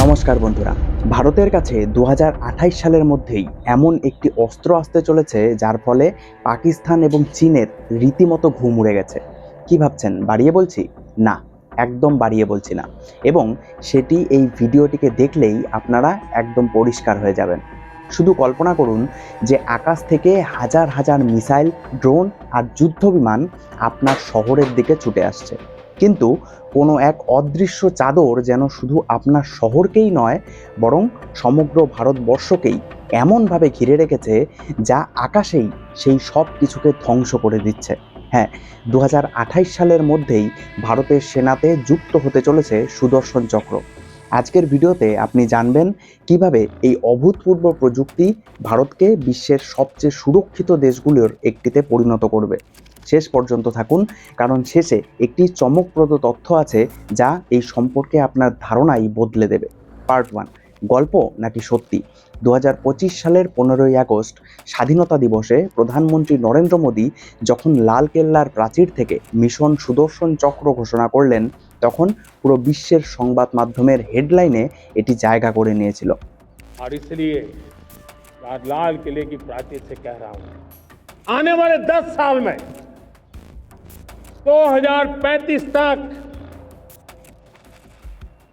নমস্কার বন্ধুরা। ভারতের কাছে দু সালের মধ্যেই এমন একটি অস্ত্র আসতে চলেছে, যার ফলে পাকিস্তান এবং চীনের রীতিমতো ঘুম উড়ে গেছে। কি ভাবছেন, বাড়িয়ে বলছি? না, একদম বাড়িয়ে বলছি না। এবং সেটি এই ভিডিওটিকে দেখলেই আপনারা একদম পরিষ্কার হয়ে যাবেন। শুধু কল্পনা করুন যে আকাশ থেকে হাজার হাজার মিসাইল, ড্রোন আর যুদ্ধ বিমান আপনার শহরের দিকে ছুটে আসছে। কিন্তু কোনো এক অদৃশ্য চাদর যেন শুধু আপনার শহরকেই নয়, বরং সমগ্র ভারতবর্ষকেই এমনভাবে ঘিরে রেখেছে, যা আকাশেই সেই সব কিছুকে ধ্বংস করে দিচ্ছে। হ্যাঁ দু সালের মধ্যেই ভারতের সেনাতে যুক্ত হতে চলেছে সুদর্শন চক্র। আজকের ভিডিওতে আপনি জানবেন কীভাবে এই অভূতপূর্ব প্রযুক্তি ভারতকে বিশ্বের সবচেয়ে সুরক্ষিত দেশগুলোর একটিতে পরিণত করবে। শেষ পর্যন্ত থাকুন কারণ শেষে একটি চমকপ্রদ তথ্য আছে যা এই সম্পর্কে আপনার ধারণাই বদলে দেবে পার্ট ওয়ান গল্প নাকি সত্যি দু সালের পনেরোই আগস্ট স্বাধীনতা দিবসে প্রধানমন্ত্রী নরেন্দ্র মোদী যখন লাল কেল্লার প্রাচীর থেকে মিশন সুদর্শন চক্র ঘোষণা করলেন তখন পুরো বিশ্বের সংবাদ মাধ্যমের হেডলাইনে এটি জায়গা করে নিয়েছিল और इसलिए आज लाल किले की प्राचीर से कह रहा हूं आने वाले 10 साल में 2035 तक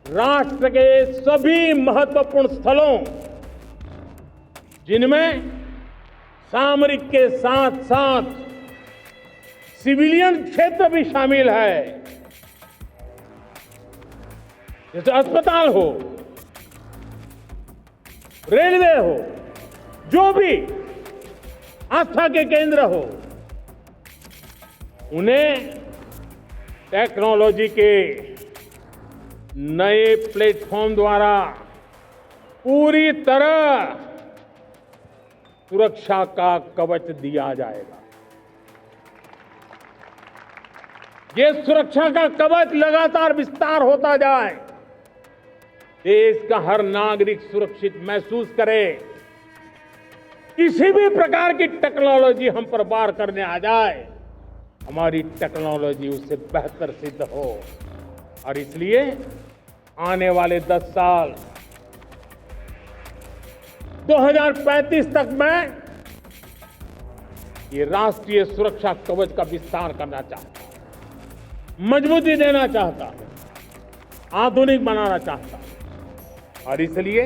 राष्ट्र के सभी महत्वपूर्ण स्थलों, जिनमें सामरिक के साथ साथ सिविलियन क्षेत्र भी शामिल है। जैसे अस्पताल हो, रेलवे हो, जो भी आस्था के केंद्र हो उन्हें टेक्नोलॉजी के नए प्लेटफॉर्म द्वारा पूरी तरह सुरक्षा का कवच दिया जाएगा। ये सुरक्षा का कवच लगातार विस्तार होता जाए। देश का हर नागरिक सुरक्षित महसूस करे। किसी भी प्रकार की टेक्नोलॉजी हम पर वार करने आ जाए। हमारी टेक्नोलॉजी उससे बेहतर सिद्ध हो। और इसलिए आने वाले 10 साल 2035 तक मैं ये राष्ट्रीय सुरक्षा कवच का विस्तार करना चाहता मजबूती देना चाहता आधुनिक बनाना चाहता और इसलिए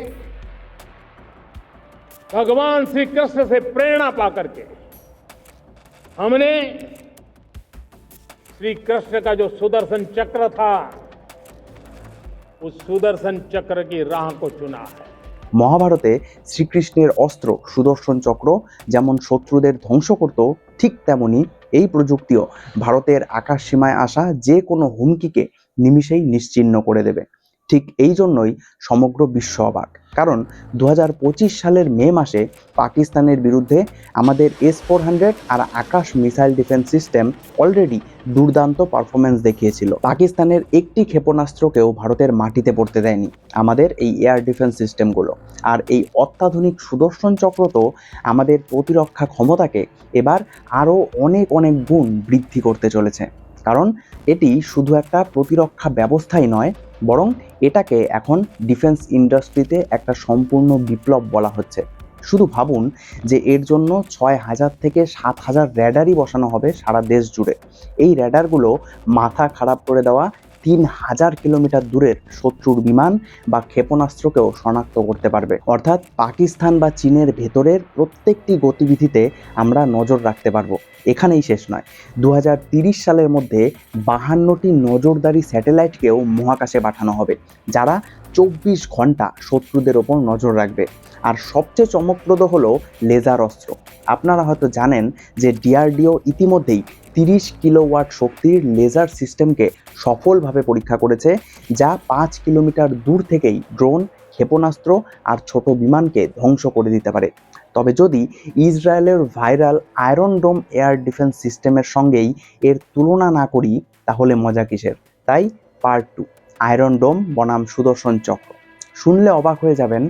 भगवान श्री कृष्ण से प्रेरणा पाकर के हमने श्री कृष्ण का जो सुदर्शन चक्र था उस सुदर्शन चक्र की राह को चुना है মহাভারতে শ্রীকৃষ্ণের অস্ত্র সুদর্শন চক্র যেমন শত্রুদের ধ্বংস করত ঠিক তেমনি এই প্রযুক্তিও ভারতের আকাশ সীমায় আসা যে কোনো হুমকিকে নিমিষেই নিশ্চিহ্ন করে দেবে ঠিক এই জন্যই সমগ্র বিশ্ব অবাক কারণ দু হাজার পঁচিশ সালের মে মাসে পাকিস্তানের বিরুদ্ধে আমাদের এস ফোর হান্ড্রেড আর Akash missile defence system already দুর্দান্ত পারফরমেন্স দেখিয়েছিল। পাকিস্তানের একটি ক্ষেপণাস্ত্রকেও ভারতের মাটিতে পড়তে দেয়নি আমাদের এই এয়ার ডিফেন্স সিস্টেমগুলো। আর এই অত্যাধুনিক সুদর্শন চক্র তো আমাদের প্রতিরক্ষা ক্ষমতাকে এবার আরও অনেক অনেক গুণ বৃদ্ধি করতে চলেছে। কারণ এটি শুধু একটা প্রতিরক্ষা ব্যবস্থাই নয়, বরং এটাকে এখন ডিফেন্স ইন্ডাস্ট্রিতে একটা সম্পূর্ণ বিপ্লব বলা হচ্ছে। শুধু ভাবুন যে এর জন্য ছয় হাজার থেকে সাত হাজার র্যাডারই বসানো হবে সারা দেশ জুড়ে। এই র্যাডারগুলো মাথা খারাপ করে দেওয়া তিন হাজার কিলোমিটার দূরের শত্রুর বিমান বা ক্ষেপণাস্ত্রকেও শনাক্ত করতে পারবে। অর্থাৎ পাকিস্তান বা চীনের ভেতরের প্রত্যেকটি গতিবিধিতে আমরা নজর রাখতে পারব। এখানেই শেষ নয়। দু সালের মধ্যে বাহান্নটি নজরদারি স্যাটেলাইটকেও মহাকাশে পাঠানো হবে, যারা চব্বিশ ঘণ্টা শত্রুদের ওপর নজর রাখবে। আর সবচেয়ে চমকপ্রদ হলো লেজার অস্ত্র। আপনারা হয়তো জানেন যে ডিআরডিও ইতিমধ্যেই তিরিশ কিলোওয়াট শক্তির লেজার সিস্টেমকে সফলভাবে পরীক্ষা করেছে, যা পাঁচ কিলোমিটার দূর থেকেই ড্রোন, ক্ষেপণাস্ত্র আর ছোট বিমানকে ধ্বংস করে দিতে পারে। তবে যদি ইসরায়েলের viral Iron Dome air defence সিস্টেমের সঙ্গেই এর তুলনা না করি, তাহলে মজা কিসের? তাই পার্ট টু, আয়রন ডোম বনাম সুদর্শন চক্র। শুনলে অবাক হয়ে যাবেন,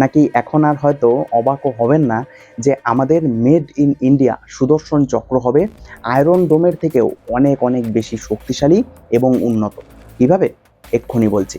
নাকি এখন আর হয়তো অবাকও হবেন না যে আমাদের মেড ইন ইন্ডিয়া সুদর্শন চক্র হবে আয়রন ডোমের থেকেও অনেক অনেক বেশি শক্তিশালী এবং উন্নত। কীভাবে? এক্ষুনি বলছি।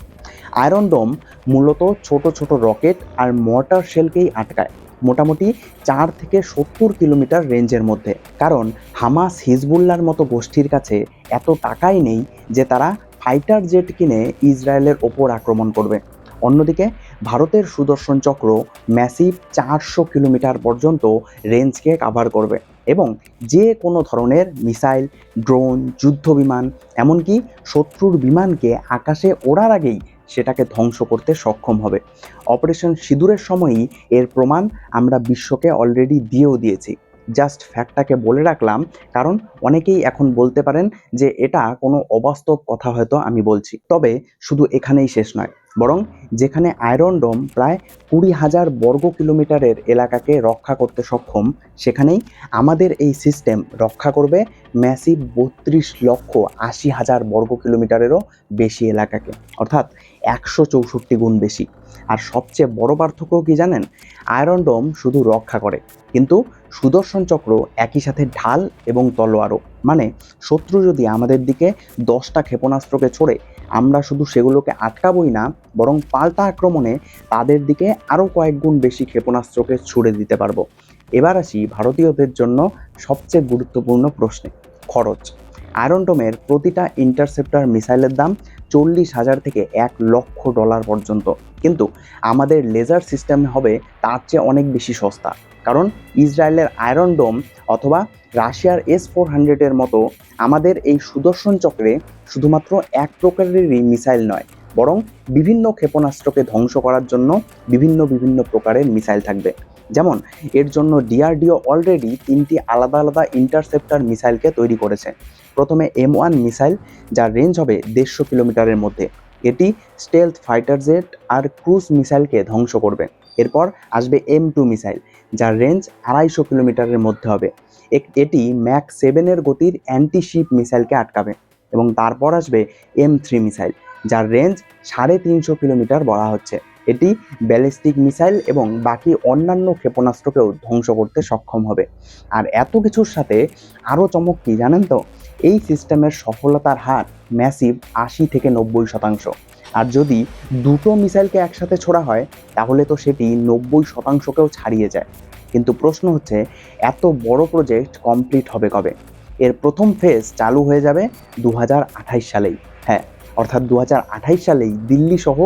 আয়রন ডোম মূলত ছোট ছোট রকেট আর মর্টার শেলকেই আটকায়, মোটামুটি চার থেকে সত্তর কিলোমিটার রেঞ্জের মধ্যে। কারণ হামাস হিজবুল্লার মতো গোষ্ঠীর কাছে এত টাকাই নেই যে তারা ফাইটার জেট কিনে ইসরায়েলের ওপর আক্রমণ করবে। অন্যদিকে, ভারতের সুদর্শন চক্র ম্যাসিভ চারশো কিলোমিটার পর্যন্ত রেঞ্জকে কাভার করবে এবং যে কোনো ধরনের মিসাইল, ড্রোন, যুদ্ধ বিমান, এমনকি শত্রুর বিমানকে আকাশে ওড়ার আগেই সেটাকে ধ্বংস করতে সক্ষম হবে। অপারেশন সিঁদুরের সময়ই এর প্রমাণ আমরা বিশ্বকে অলরেডি দিয়েও দিয়েছি। জাস্ট ফ্যাক্টটাকে বলে রাখলাম, কারণ অনেকেই এখন বলতে পারেন যে এটা কোনো অবাস্তব কথা হয়তো আমি বলছি। তবে শুধু এখানেই শেষ নয়। বরং যেখানে আয়রন ডোম প্রায় কুড়ি হাজার বর্গ কিলোমিটারের এলাকাকে রক্ষা করতে সক্ষম, সেখানেই আমাদের এই সিস্টেম রক্ষা করবে ম্যাসিভ বত্রিশ লক্ষ আশি হাজার বর্গ কিলোমিটারেরও বেশি এলাকাকে, অর্থাৎ একশো চৌষট্টি গুণ বেশি। আর সবচেয়ে বড় পার্থক্য কি জানেন? আয়রন ডোম শুধু রক্ষা করে, কিন্তু সুদর্শন চক্র একই সাথে ঢাল এবং তলোয়ারও। মানে শত্রু যদি আমাদের দিকে দশটা ক্ষেপণাস্ত্রকে ছোড়ে আমরা শুধু সেগুলোকে আটকাবই না, বরং পাল্টা আক্রমণে তাদের দিকে আরও কয়েক গুণ বেশি ক্ষেপণাস্ত্রকে ছুড়ে দিতে পারব। এবার আসি ভারতীয়দের জন্য সবচেয়ে গুরুত্বপূর্ণ প্রশ্নে, খরচ। আয়রন ডোমের প্রতিটা ইন্টারসেপ্টার মিসাইলের দাম চল্লিশ হাজার থেকে এক লক্ষ ডলার পর্যন্ত। কিন্তু আমাদের লেজার সিস্টেম হবে তার চেয়ে অনেক বেশি সস্তা। কারণ ইসরায়েলের আয়রন ডোম অথবা রাশিয়ার এস ফোর হান্ড্রেডের মতো আমাদের এই সুদর্শন চক্রে শুধুমাত্র এক প্রকারেরই মিসাইল নয়, বরং বিভিন্ন ক্ষেপণাস্ত্রকে ধ্বংস করার জন্য বিভিন্ন বিভিন্ন প্রকারের মিসাইল থাকবে। যেমন, এর জন্য ডিআরডিও অলরেডি তিনটি আলাদা আলাদা ইন্টারসেপ্টার মিসাইলকে তৈরি করেছে। প্রথমে এম ওয়ান মিসাইল, যার রেঞ্জ হবে দেড়শো কিলোমিটারের মধ্যে। এটি স্টেলথ ফাইটার জেট আর ক্রুজ মিসাইলকে ধ্বংস করবে। এরপর আসবে এম টু মিসাইল, যার রেঞ্জ আড়াইশো কিলোমিটারের মধ্যে হবে। এটি ম্যাক সেভেনের গতির অ্যান্টি শিপ মিসাইলকে আটকাবে এবং তারপর আসবে এম থ্রি মিসাইল, যার রেঞ্জ সাড়ে তিনশো কিলোমিটার বলা হচ্ছে। এটি ব্যালিস্টিক মিসাইল এবং বাকি অন্যান্য ক্ষেপণাস্ত্রকেও ধ্বংস করতে সক্ষম হবে। আর এত কিছুর সাথে আরও চমক কি জানেন তো? এই সিস্টেমের সফলতার হার ম্যাসিভ আশি থেকে নব্বই শতাংশ। আর যদি দুটো মিসাইলকে একসাথে ছোড়া হয়, তাহলে তো সেটি নব্বই শতাংশকেও ছাড়িয়ে যায়। কিন্তু প্রশ্ন হচ্ছে, এত বড় প্রজেক্ট কমপ্লিট হবে কবে? এর প্রথম ফেজ চালু হয়ে যাবে দু সালেই। হ্যাঁ অর্থাৎ দু সালেই দিল্লি সহ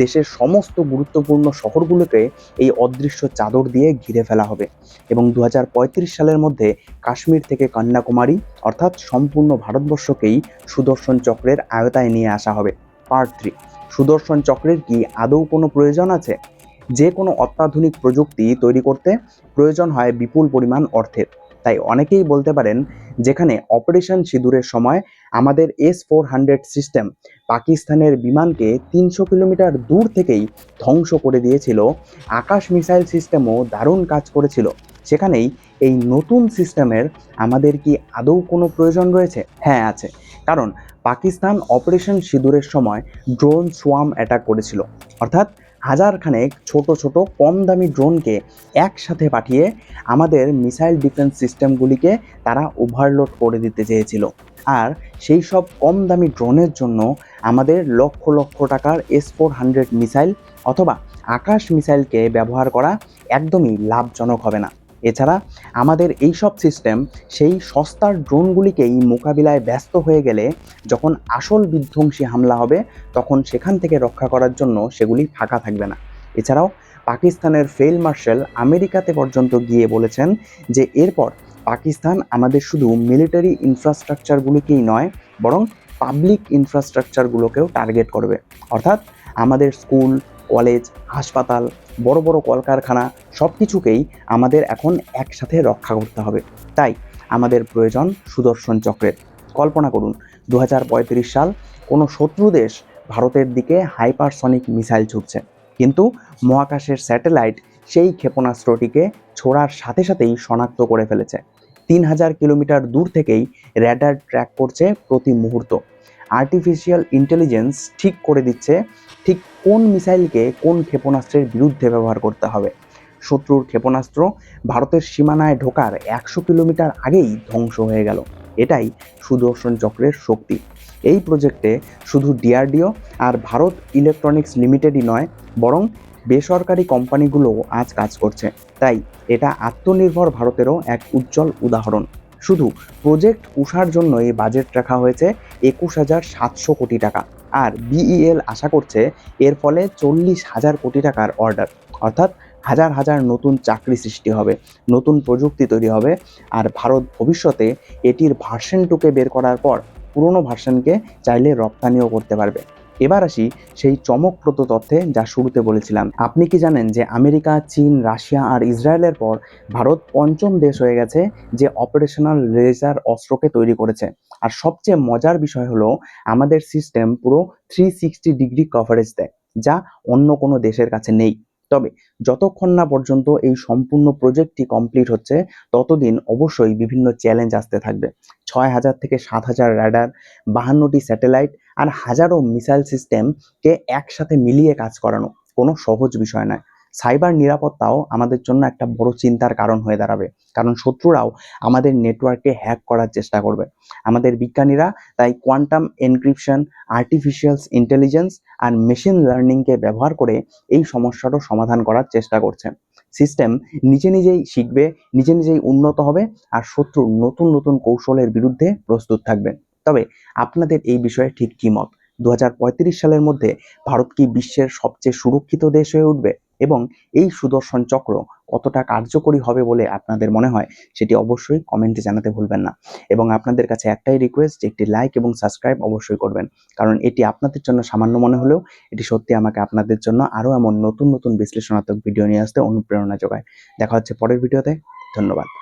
দেশের সমস্ত গুরুত্বপূর্ণ শহরগুলোকে এই অদৃশ্য চাদর দিয়ে ঘিরে ফেলা হবে। এবং দু হাজার পঁয়ত্রিশ সালের মধ্যে কাশ্মীর থেকে কন্যাকুমারী, অর্থাৎ সম্পূর্ণ ভারতবর্ষকেই সুদর্শন চক্রের আয়তায় নিয়ে আসা হবে। পার্ট থ্রি সুদর্শন চক্রের কি আদৌ কোনো প্রয়োজন আছে? যে কোনো অত্যাধুনিক প্রযুক্তি তৈরি করতে প্রয়োজন হয় বিপুল পরিমাণ অর্থের। তাই অনেকেই বলতে পারেন, যেখানে অপারেশন সিঁদুরের সময় আমাদের এস ফোর হান্ড্রেড সিস্টেম পাকিস্তানের বিমানকে তিনশো কিলোমিটার দূর থেকেই ধ্বংস করে দিয়েছিল, আকাশ মিসাইল সিস্টেমও দারুণ কাজ করেছিল। সেখানেই এই নতুন সিস্টেমের আমাদের কি আদৌ কোনো প্রয়োজন রয়েছে? হ্যাঁ আছে। কারণ পাকিস্তান অপারেশন সিঁদুরের সময় ড্রোন সোয়াম অ্যাটাক করেছিল। অর্থাৎ হাজার খানেক ছোট ছোট কম দামি ড্রোনকে একসাথে পাঠিয়ে আমাদের মিসাইল ডিফেন্স সিস্টেমগুলিকে তারা ওভারলোড করে দিতে চেয়েছিল। আর সেই সব কম দামি ড্রোনের জন্য আমাদের লক্ষ লক্ষ টাকার এস ফোর হান্ড্রেড মিসাইল অথবা আকাশ মিসাইলকে ব্যবহার করা একদমই লাভজনক হবে না। এছাড়া আমাদের এই সব সিস্টেম সেই সস্তার ড্রোনগুলিকেই মোকাবিলায় ব্যস্ত হয়ে গেলে যখন আসল বিধ্বংসী হামলা হবে, তখন সেখান থেকে রক্ষা করার জন্য সেগুলি ফাঁকা থাকবে না। এছাড়াও পাকিস্তানের ফেল মার্শাল আমেরিকাতে পর্যন্ত গিয়ে বলেছেন যে এরপর পাকিস্তান আমাদের শুধু মিলিটারি ইনফ্রাস্ট্রাকচারগুলিকেই নয়, বরং পাবলিক ইনফ্রাস্ট্রাকচারগুলোকেও টার্গেট করবে। অর্থাৎ আমাদের স্কুল কলেজ, হাসপাতাল, বড় বড় কলকারখানা সব কিছুকেই আমাদের এখন একসাথে রক্ষা করতে হবে। তাই আমাদের প্রয়োজন সুদর্শন চক্রের। কল্পনা করুন দু হাজার পঁয়ত্রিশ সাল কোনো শত্রু দেশ ভারতের দিকে হাইপারসনিক মিসাইল ছুটছে কিন্তু মহাকাশের স্যাটেলাইট সেই ক্ষেপণাস্ত্রটিকে ছোড়ার সাথে সাথেই শনাক্ত করে ফেলেছে। তিন হাজার কিলোমিটার দূর থেকেই র্যাডার ট্র্যাক করছে প্রতি মুহূর্ত। আর্টিফিশিয়াল ইন্টেলিজেন্স ঠিক করে দিচ্ছে ঠিক কোন মিসাইলকে কোন ক্ষেপণাস্ত্রের বিরুদ্ধে ব্যবহার করতে হবে। শত্রুর ক্ষেপণাস্ত্র ভারতের সীমানায় ঢোকার একশো কিলোমিটার আগেই ধ্বংস হয়ে গেল। এটাই সুদর্শন চক্রের শক্তি। এই প্রজেক্টে শুধু ডিআরডিও আর ভারত ইলেকট্রনিক্স লিমিটেডই নয়, বরং বেসরকারি কোম্পানিগুলোও আজ কাজ করছে। তাই এটা আত্মনির্ভর ভারতেরও এক উজ্জ্বল উদাহরণ। শুধু প্রজেক্ট কুষার জন্য এই বাজেট রাখা হয়েছে একুশ হাজার সাতশো কোটি টাকা। আর বিইএল আশা করছে এর ফলে চল্লিশ হাজার কোটি টাকার অর্ডার অর্থাৎ হাজার হাজার নতুন চাকরি সৃষ্টি হবে, নতুন প্রযুক্তি তৈরি হবে। আর ভারত ভবিষ্যতে এটির ভার্সন টুকে বের করার পর পুরনো ভার্সনকে চাইলে রপ্তানিও করতে পারবে। এবার আসি সেই চমকপ্রদ তথ্যে যা শুরুতে বলেছিলাম। আপনি কি জানেন যে আমেরিকা, চীন, রাশিয়া আর ইসরায়েলের পর ভারত পঞ্চম দেশ হয়ে গেছে যে অপারেশনাল লেজার অস্ত্রকে তৈরি করেছে? আর সবচেয়ে মজার বিষয় হলো আমাদের সিস্টেম পুরো থ্রি সিক্সটি ডিগ্রি কভারেজ দেয়, যা অন্য কোনো দেশের কাছে নেই। তবে যতক্ষণ না পর্যন্ত এই সম্পূর্ণ প্রজেক্টটি কমপ্লিট হচ্ছে, ততদিন অবশ্যই বিভিন্ন চ্যালেঞ্জ আসতে থাকবে। ছয় হাজার থেকে সাত হাজার র্যাডার বাহান্নটি স্যাটেলাইট আর হাজারো মিসাইল সিস্টেমকে একসাথে মিলিয়ে কাজ করানো কোনো সহজ বিষয় নয়। সাইবার নিরাপত্তাও আমাদের জন্য একটা বড় চিন্তার কারণ হয়ে দাঁড়াবে। কারণ শত্রুরাও আমাদের নেটওয়ার্কে হ্যাক করার চেষ্টা করবে। আমাদের বিজ্ঞানীরা তাই কোয়ান্টাম এনক্রিপশন, আর্টিফিশিয়াল ইন্টেলিজেন্স আর মেশিন লার্নিংকে ব্যবহার করে এই সমস্যাটাও সমাধান করার চেষ্টা করছে। সিস্টেম নিজে নিজেই শিখবে, নিজে নিজেই উন্নত হবে আর শত্রুর নতুন নতুন কৌশলের বিরুদ্ধে প্রস্তুত থাকবে। তবে আপনাদের এই বিষয়ে ঠিক কী মত? দু হাজার পঁয়ত্রিশ সালের মধ্যে ভারত কি বিশ্বের সবচেয়ে সুরক্ষিত দেশ হয়ে উঠবে? এবং এই সুদর্শন চক্র কতটা কার্যকরী হবে বলে আপনাদের মনে হয়? সেটি অবশ্যই কমেন্টে জানাতে ভুলবেন না। এবং আপনাদের কাছে একটাই রিকোয়েস্ট একটি লাইক এবং সাবস্ক্রাইব অবশ্যই করবেন। কারণ এটি আপনাদের জন্য সামান্য মনে হলেও এটি সত্যি আমাকে আপনাদের জন্য আরও এমন নতুন নতুন বিশ্লেষণাত্মক ভিডিও নিয়ে আসতে অনুপ্রেরণা যোগায়। দেখা হচ্ছে পরের ভিডিওতে ধন্যবাদ।